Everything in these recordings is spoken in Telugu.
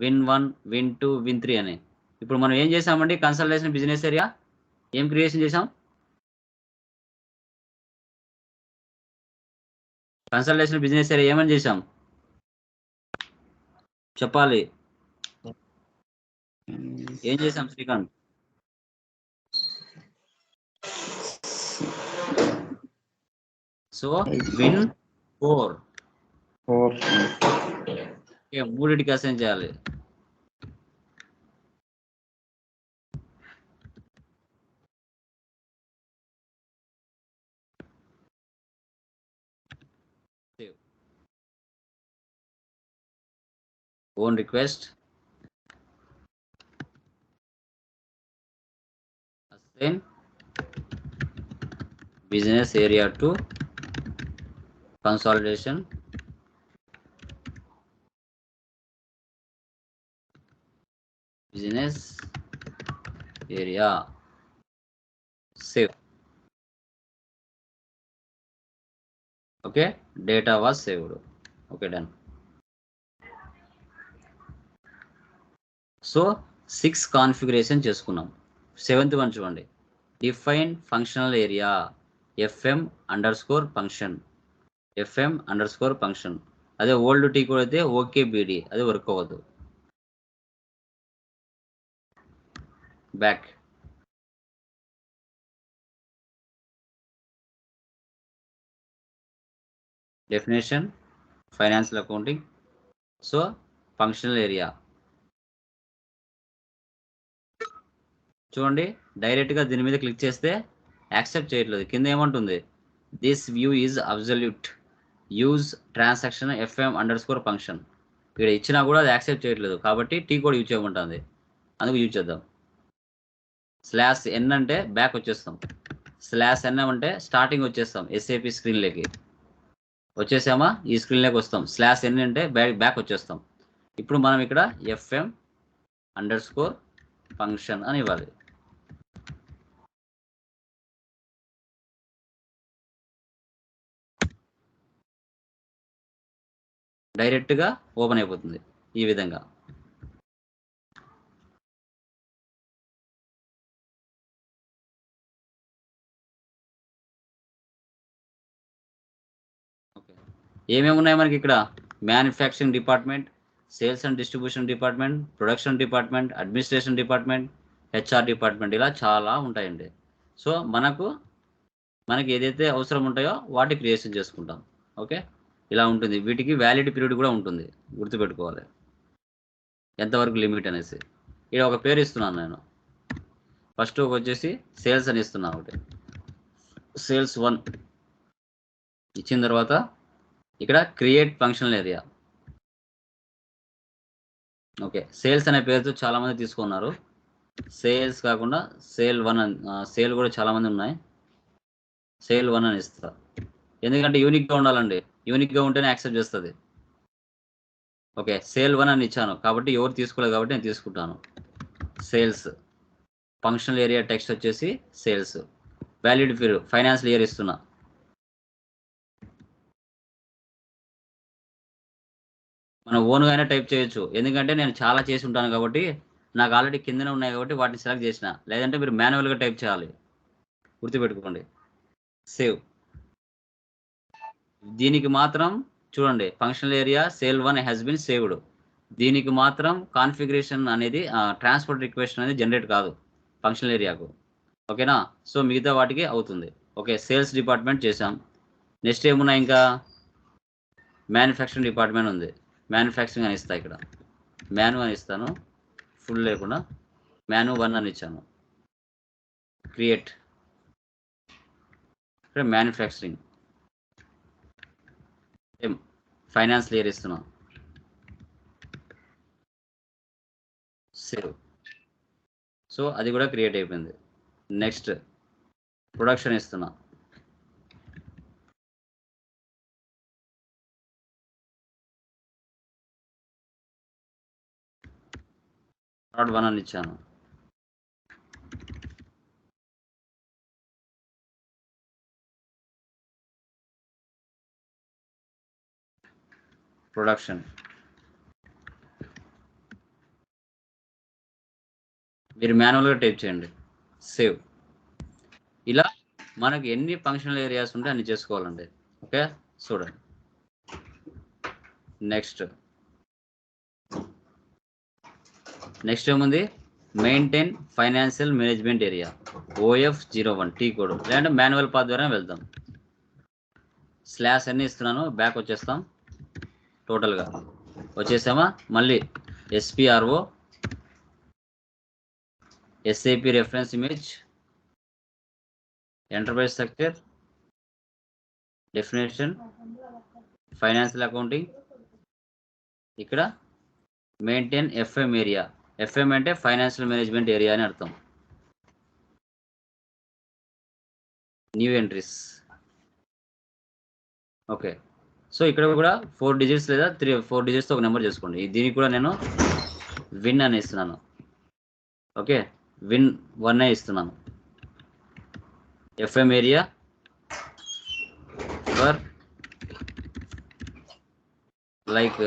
Win one win two win three అని. ఇప్పుడు మనం ఏం చేసామండి? కన్సల్టేషన్ బిజినెస్ ఏరియా ఏం క్రియేషన్ చేసాం? కన్సల్టేషన్ బిజినెస్ ఏరియా ఏమని చేసాం? చెప్పాలి. ఏం చేసాం శ్రీకాంత్? So win four. మూడింటికి అసైన్ చేయాలి own request assign business area to consolidation business area save okay data was saved. Okay done so six configuration చేసుకున్నాం. సెవెంత్ వన్ చూడండి. Define functional area FM underscore function FM underscore function అదే ఓల్డ్ టీ కూడా అయితే ఓకే బీడీ అది వర్క్ అవ్వదు. Back definition financial accounting so functional area చూడండి డైరెక్ట్గా దీని మీద క్లిక్ చేస్తే యాక్సెప్ట్ చేయట్లేదు. కింద ఏమంటుంది? This view is absolute use transaction FM underscore score ఫంక్షన్ ఇక్కడ ఇచ్చినా కూడా అది యాక్సెప్ట్ చేయట్లేదు. కాబట్టి టీ కోడ్ యూజ్ చేయమంటుంది. అందుకు యూజ్ చేద్దాం. స్లాష్ ఎన్ అంటే బ్యాక్ వచ్చేస్తాం. స్లాష్ ఎన్ అంటే స్టార్టింగ్ వచ్చేస్తాం ఎస్ఏపి స్క్రీన్లోకి వచ్చేసామా? ఈ స్క్రీన్లోకి వస్తాం. స్లాష్ ఎన్ అంటే బ్యాక్ బ్యాక్ వచ్చేస్తాం. ఇప్పుడు మనం ఇక్కడ ఎఫ్ఎం అండర్ స్కోర్ ఫంక్షన్ అని ఇవ్వాలి. డైరెక్ట్గా ఓపెన్ అయిపోతుంది ఈ విధంగా. ఏమేమి ఉన్నాయి మనకి ఇక్కడ? Manufacturing department sales and distribution department production department administration department HR department ఇలా చాలా ఉంటాయండి. సో మనకు మనకి ఏదైతే అవసరం ఉంటాయో వాటి క్రియేషన్ చేసుకుంటాం. ఓకే? ఇలా ఉంటుంది. వీటికి వ్యాలిడ్ పీరియడ్ కూడా ఉంటుంది. గుర్తుపెట్టుకోవాలి. ఎంతవరకు లిమిట్ అనేసి. ఇక్కడ ఒక పేరు ఇస్తున్నాను నేను. ఫస్ట్ ఒక వచ్చేసి సేల్స్ అని ఇస్తున్నాను ఒకటి. Sales one. ఇచ్చిన తర్వాత ఇక్కడ create functional area okay sales అనే పేరుతో చాలామంది తీసుకున్నారు. సేల్స్ కాకుండా సేల్ వన్ అని సేల్ కూడా చాలామంది ఉన్నాయి. సేల్ వన్ అని ఇస్తా. ఎందుకంటే యూనిక్గా ఉండాలండి. యూనిక్గా ఉంటేనే యాక్సెప్ట్ చేస్తుంది. ఓకే సేల్ వన్ అని ఇచ్చాను. కాబట్టి ఎవరు తీసుకోలేదు కాబట్టి నేను తీసుకుంటాను. సేల్స్ ఫంక్షనల్ ఏరియా టెక్స్ట్ వచ్చేసి sales valid period financial year ఇస్తున్నా. మనం ఓన్గా అయినా టైప్ చేయొచ్చు. ఎందుకంటే నేను చాలా చేసి ఉంటాను కాబట్టి నాకు ఆల్రెడీ కిందనే ఉన్నాయి కాబట్టి వాటిని సెలెక్ట్ చేసిన. లేదంటే మీరు మాన్యువల్గా టైప్ చేయాలి. గుర్తుపెట్టుకోండి. సేవ్. దీనికి మాత్రం చూడండి functional area sale one has been saved దీనికి మాత్రం కాన్ఫిగరేషన్ అనేది ట్రాన్స్పోర్ట్ రిక్వెస్ట్ అనేది జనరేట్ కాదు ఫంక్షనల్ ఏరియాకు. ఓకేనా? సో మిగతా వాటికి అవుతుంది. ఓకే సేల్స్ డిపార్ట్మెంట్ చేసాం నెక్స్ట్ ఏమున్నాయి ఇంకా? మ్యానుఫ్యాక్చరింగ్ డిపార్ట్మెంట్ ఉంది. మ్యానుఫ్యాక్చరింగ్ అని ఇస్తా ఇక్కడ. మ్యాను అని ఇస్తాను. ఫుల్ లేకుండా. మ్యాను వన్ అని ఇచ్చాను. క్రియేట్ ఇక్కడ మ్యానుఫ్యాక్చరింగ్ సేమ్ ఫైనాన్స్ లేయర్ ఇస్తున్నాం. సేవ్ సో అది కూడా క్రియేట్ అయిపోయింది. నెక్స్ట్ ప్రొడక్షన్ ఇస్తున్నా. థర్డ్ వన్ అని ఇచ్చాను. ప్రొడక్షన్. మీరు మాన్యువల్గా టైప్ చేయండి. సేవ్. ఇలా మనకి ఎన్ని ఫంక్షనల్ ఏరియాస్ ఉంటే అన్ని చేసుకోవాలండి. ఓకే? చూడండి. నెక్స్ట్. నెక్స్ట్ ఏముంది maintain financial management area OF zero one T code లేదంటే మాన్యువల్ పాత్ ద్వారా వెళ్దాం. స్లాష్ అన్ని ఇస్తున్నాను. బ్యాక్ వచ్చేస్తాం. టోటల్గా వచ్చేసామా? మళ్ళీ SPRO SAP reference image enterprise structure definition financial accounting ఇక్కడ మెయింటైన్ ఎఫ్ఎం ఏరియా ఎఫ్ఎం అంటే ఫైనాన్షియల్ మేనేజ్మెంట్ ఏరియా అని అర్థం. New entries. ఓకే. సో ఇక్కడ కూడా ఫోర్ డిజిట్స్ లేదా త్రీ ఫోర్ డిజిట్స్తో ఒక నెంబర్ చేసుకోండి. దీనికి కూడా నేను విన్ అని ఇస్తున్నాను. ఓకే? విన్ వన్ ఇస్తున్నాను. FM area for like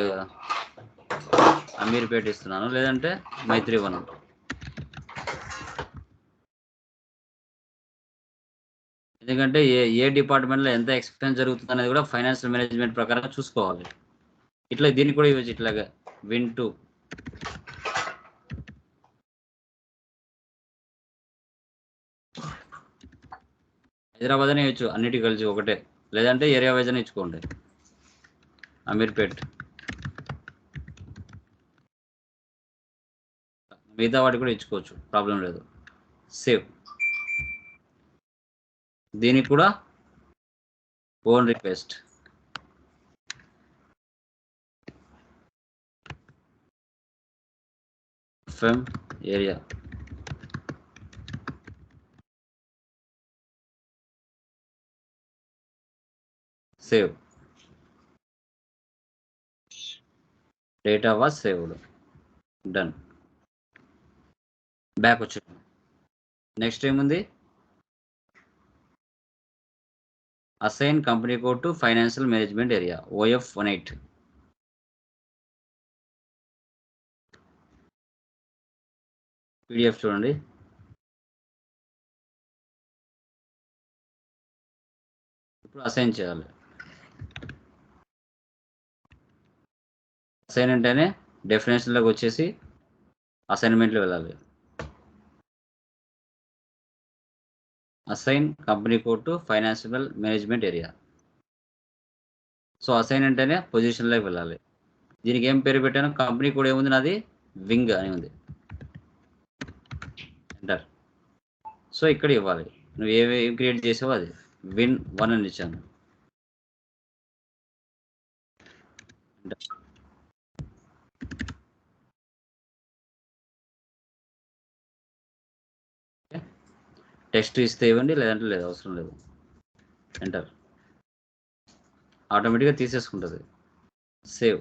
Ameerpet ఇస్తున్నాను లేదంటే మైత్రివనం. ఎందుకంటే ఏ ఏ డిపార్ట్మెంట్లో ఎంత ఎక్స్పెన్స్ జరుగుతుంది అనేది కూడా ఫైనాన్షియల్ మేనేజ్మెంట్ ప్రకారం చూసుకోవాలి. ఇట్లా దీన్ని కూడా ఇవ్వచ్చు ఇట్లాగా విన్ టు హైదరాబాద్ అనే ఇవ్వచ్చు అన్నిటికీ కలిసి ఒకటే. లేదంటే ఏరియా వైజ్ అని ఇచ్చుకోండి. అమీర్పేట్. మిగతా వాటి కూడా ఇచ్చుకోవచ్చు. ప్రాబ్లం లేదు. సేవ్. దీనికి కూడా own request. From area. Save. Data was saved. Done. Back వచ్చింది నెక్స్ట్ ఏముంది assign company code to financial management area OF one eight PDF చూడండి. ఇప్పుడు అసైన్ చేయాలి. అసైన్ అంటేనే డెఫినేషన్లోకి వచ్చేసి అసైన్మెంట్లో వెళ్ళాలి. Assign company code to financial management area so assign అంటేనే పొజిషన్లోకి వెళ్ళాలి. దీనికి ఏం పేరు పెట్టాను? కంపెనీ కోడ్ ఏముంది నాది? వింగ్ అని ఉంది. ఎంటర్ సో ఇక్కడ ఇవ్వాలి. నువ్వు ఏమి క్రియేట్ చేసావో అది. విన్ వన్ అని ఇచ్చాను. టెక్స్ట్ ఇస్తే ఇవ్వండి లేదంటే లేదు అవసరం లేదు. ఎంటర్ ఆటోమేటిక్గా తీసేసుకుంటుంది. Save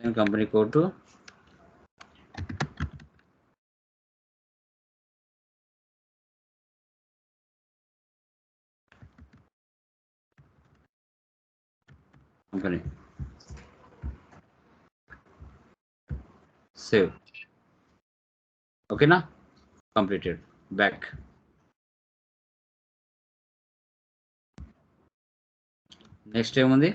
company code company save ఓకేనా కంప్లీటెడ్ బ్యాక్ నెక్స్ట్ ఏముంది?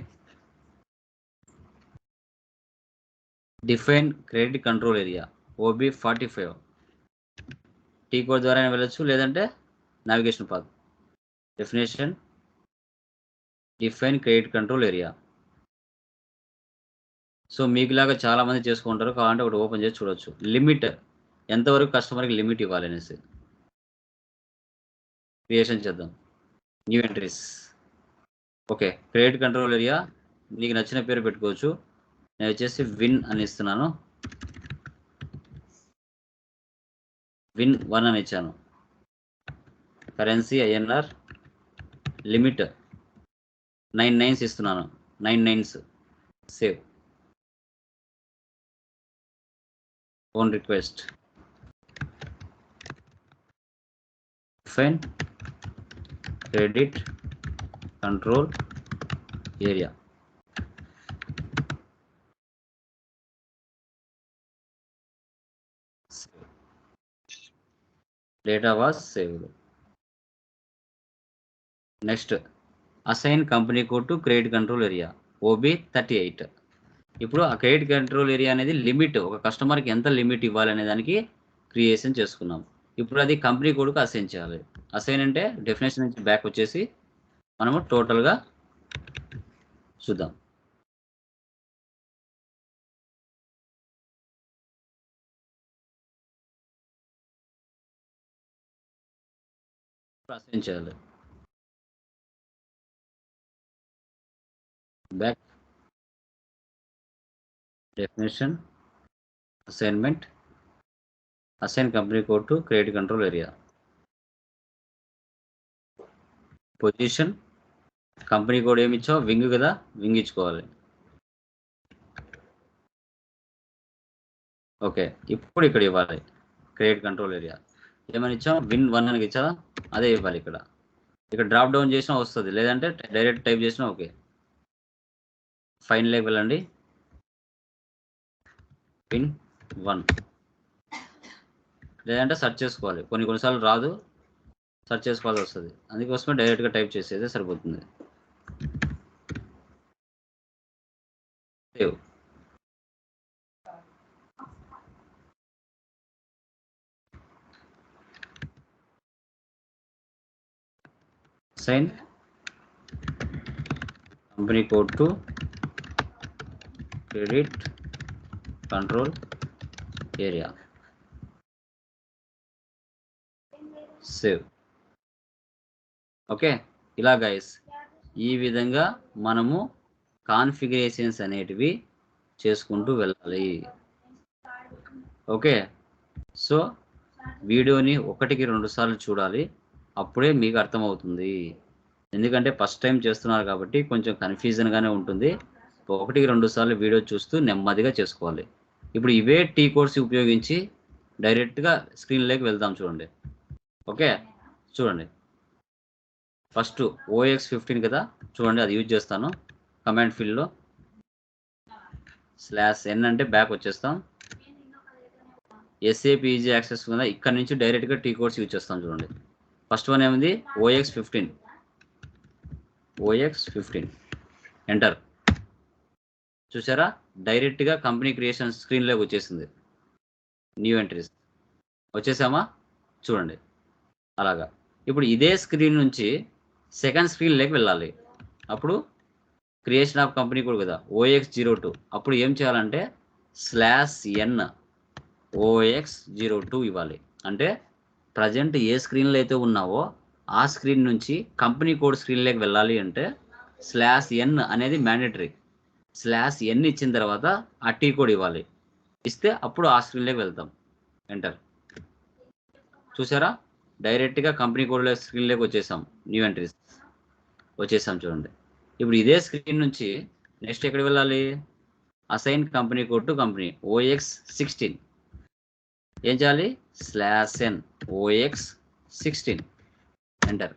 Define credit control area OB forty five T code ద్వారా వెళ్ళొచ్చు లేదంటే navigation path definition define credit control area so మీకులాగా చాలా మంది చేసుకుంటారు. కావాలంటే ఒకటి ఓపెన్ చేసి చూడొచ్చు. లిమిట్ ఎంతవరకు కస్టమర్కి లిమిట్ ఇవ్వాలి అనేసి క్రియేషన్ చేద్దాం. New entries. Okay credit control area. నీకు నచ్చిన పేరు పెట్టుకోవచ్చు. నేను వచ్చేసి విన్ అని ఇస్తున్నాను. విన్ వన్ అని ఇచ్చాను. Currency INR limit. Nine nines ఇస్తున్నాను. Nine nines. Save. On request. Open edit control area. Data was saved. Next. Assign company code to create control area. Ob 38 ఇప్పుడు ఆ క్రెడిట్ కంట్రోల్ ఏరియా అనేది లిమిట్ ఒక కస్టమర్కి ఎంత లిమిట్ ఇవ్వాలనే దానికి క్రియేషన్ చేసుకున్నాం ఇప్పుడు అది కంపెనీ కోడ్కి అసైన్ చేయాలి. అసైన్ అంటే డెఫినేషన్ నుంచి బ్యాక్ వచ్చేసి మనము టోటల్గా చూద్దాం. అసైన్ చేయాలి. Back definition assignment assign company code to credit control area position company code ఏమి ఇచ్చావు వింగ్ కదా వింగ్ ఇచ్చుకోవాలి. ఓకే ఇప్పుడు ఇక్కడ ఇవ్వాలి క్రెడిట్ కంట్రోల్ ఏరియా ఏమని ఇచ్చాం? విన్ వన్ అని ఇచ్చా అదే ఇవ్వాలి ఇక్కడ. ఇక్కడ డ్రాప్ డౌన్ చేసినా వస్తుంది లేదంటే డైరెక్ట్ టైప్ చేసినా ఓకే ఫైన్ లేక్ వెళ్ళండి పిన్ వన్. లేదంటే సెర్చ్ చేసుకోవాలి. కొన్ని కొన్నిసార్లు రాదు. సెర్చ్ చేసుకోవాల్సి వస్తుంది. అందుకోసమే డైరెక్ట్గా టైప్ చేసేదే సరిపోతుంది. Save sign company code to credit control area. Save okay ఇలా గైస్ ఈ విధంగా మనము కాన్ఫిగరేషన్స్ అనేటివి చేసుకుంటూ వెళ్ళాలి. ఓకే సో వీడియోని ఒకటికి రెండు సార్లు చూడాలి. అప్పుడే మీకు అర్థమవుతుంది. ఎందుకంటే ఫస్ట్ టైం చేస్తున్నారు కాబట్టి కొంచెం కన్ఫ్యూజన్గానే ఉంటుంది. ఒకటికి రెండు సార్లు వీడియో చూస్తూ నెమ్మదిగా చేసుకోవాలి. ఇప్పుడు ఇవే టీ కోడ్స్ ఉపయోగించి డైరెక్ట్గా స్క్రీన్లోకి వెళ్దాం చూడండి. ఓకే? చూడండి. ఫస్ట్ ఓఎక్స్ ఫిఫ్టీన్ కదా? చూడండి అది యూజ్ చేస్తాను. కమాండ్ ఫీల్డ్లో. స్లాష్ ఎన్ అంటే బ్యాక్ వచ్చేస్తాం. ఎస్ఏపి ఈజీ యాక్సెస్ కదా ఇక్కడ నుంచి డైరెక్ట్గా టీ కోడ్స్ యూజ్ చేస్తాం చూడండి. ఫస్ట్ వన్ ఏముంది? O X fifteen. O X fifteen. Enter. చూసారా? డైరెక్ట్గా కంపెనీ క్రియేషన్ స్క్రీన్లోకి వచ్చేసింది. New entries. వచ్చేసామా? చూడండి. అలాగా. ఇప్పుడు ఇదే స్క్రీన్ నుంచి సెకండ్ స్క్రీన్లోకి వెళ్ళాలి. అప్పుడు క్రియేషన్ ఆఫ్ కంపెనీ కూడా కదా. O X zero two. అప్పుడు ఏం చేయాలంటే slash N O X zero two ఇవ్వాలి. అంటే ప్రజెంట్ ఏ స్క్రీన్లో అయితే ఉన్నావో ఆ స్క్రీన్ నుంచి కంపెనీ కోడ్ స్క్రీన్లోకి వెళ్ళాలి అంటే స్లాష్ ఎన్ అనేది మ్యాండేటరీ. స్లాష్ ఎన్ ఇచ్చిన తర్వాత ఆ టీ కోడ్ ఇవ్వాలి. ఇస్తే అప్పుడు ఆ స్క్రీన్లోకి వెళ్తాం. ఎంటర్ చూసారా? డైరెక్ట్గా కంపెనీ కోడ్లో స్క్రీన్లోకి వచ్చేసాం. న్యూ ఎంట్రీస్ వచ్చేసాం చూడండి. ఇప్పుడు ఇదే స్క్రీన్ నుంచి నెక్స్ట్ ఎక్కడికి వెళ్ళాలి? Assign company code to company O X sixteen ఏం చేయాలి? Slash N O X sixteen enter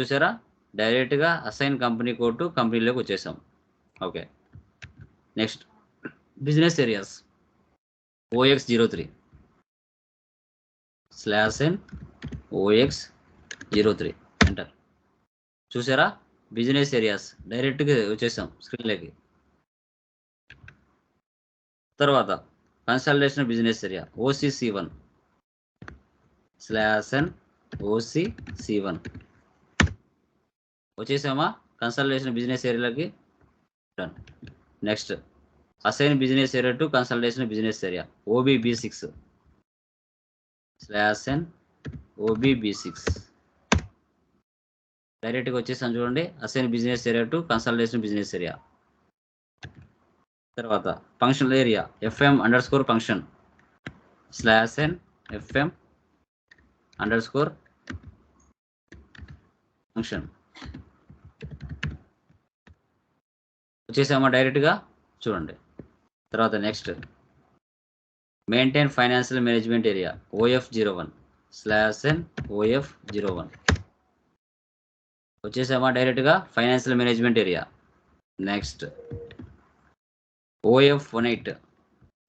చూసారా? డైరెక్ట్గా అసైన్ కంపెనీ కోడ్ టు కంపెనీలోకి వచ్చేసాం. Okay next business areas. O X zero three slash N O X zero three enter చూసారా? Business areas. డైరెక్ట్గా వచ్చేసాం స్క్రీన్లోకి తర్వాత consultation business area. O C C one slash N O C C one వచ్చేసామా? Consultation business ఏరియాలకి. Done next assign business area to consultation business area O B B six slash N O B B six డైరెక్ట్గా వచ్చేసాం చూడండి. Assign business area to consultation business area తర్వాత functional area F M underscore function slash N F M underscore function వచ్చేసామా డైరెక్ట్గా? చూడండి. తర్వాత next. Maintain financial management area O F zero one slash N O F zero one. వచ్చేసామా డైరెక్ట్గా? Financial management area. Next. O F one eight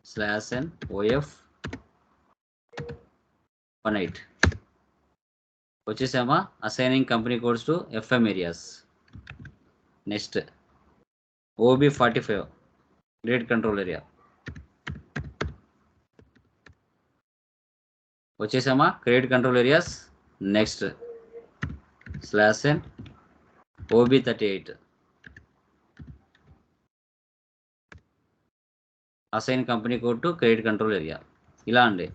slash N O F one eight. వచ్చేసామా? Assigning company codes to F M areas next. O B forty five great control area వచ్చేసామా? Credit control areas next slash N O B thirty eight assign company code to credit control area ఇలా అండి.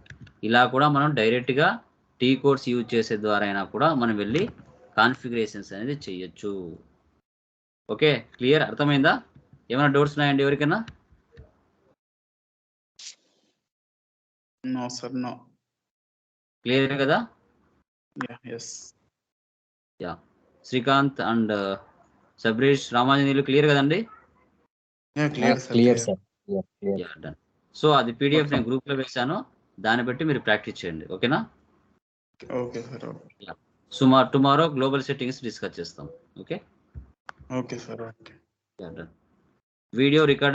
ఇలా కూడా మనం డైరెక్ట్గా టీ కోడ్స్ యూజ్ చేసే ద్వారా అయినా కూడా మనం వెళ్ళి కాన్ఫిగరేషన్స్ అనేది చేయొచ్చు. ఓకే క్లియర్ అర్థమైందా? ఏమైనా డౌట్స్ ఉన్నాయండి ఎవరికైనా No, sir, no. క్లియర్ కదా yes. Srikanth and Sabreesh Ramanjaneyulu clear కదండి. Clear sir ya done so అది పీడిఎఫ్ నేను గ్రూప్లో వేశాను దాన్ని బట్టి మీరు ప్రాక్టీస్ చేయండి ఓకేనా sir. Okay. సుమార్ టుమారో గ్లోబల్ సెట్టింగ్స్ డిస్కస్ చేస్తాం okay Okay, sir. Okay. Video video record